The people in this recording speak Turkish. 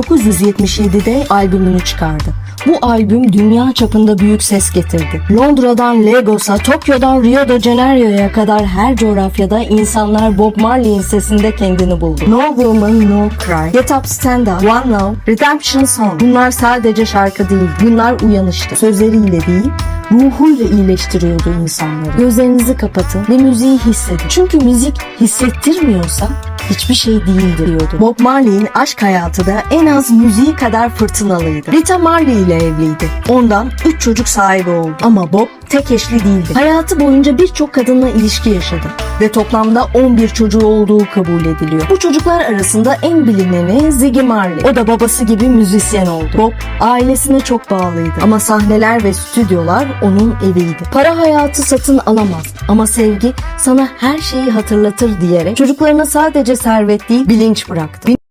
1977'de albümünü çıkardı. Bu albüm dünya çapında büyük ses getirdi. Londra'dan Lagos'a, Tokyo'dan Rio de Janeiro'ya kadar her coğrafyada insanlar Bob Marley'in sesinde kendini buldu. No Woman No Cry, Get Up Stand Up, One Love, Redemption Song. Bunlar sadece şarkı değil, bunlar uyanıştı. Sözleriyle değil, ruhuyla iyileştiriyordu insanları. Gözlerinizi kapatın ve müziği hissedin. Çünkü müzik hissettirmiyorsa hiçbir şey değildir diyordu. Bob Marley'in aşk hayatı da en az müziği kadar fırtınalıydı. Rita Marley ile evliydi. Ondan 3 çocuk sahibi oldu. Ama Bob tek eşli değildi. Hayatı boyunca birçok kadınla ilişki yaşadı ve toplamda 11 çocuğu olduğu kabul ediliyor. Bu çocuklar arasında en bilineni Ziggy Marley. O da babası gibi müzisyen oldu. Bob ailesine çok bağlıydı ama sahneler ve stüdyolar onun eviydi. Para hayatı satın alamaz ama sevgi sana her şeyi hatırlatır diyerek çocuklarına sadece servet değil bilinç bıraktı.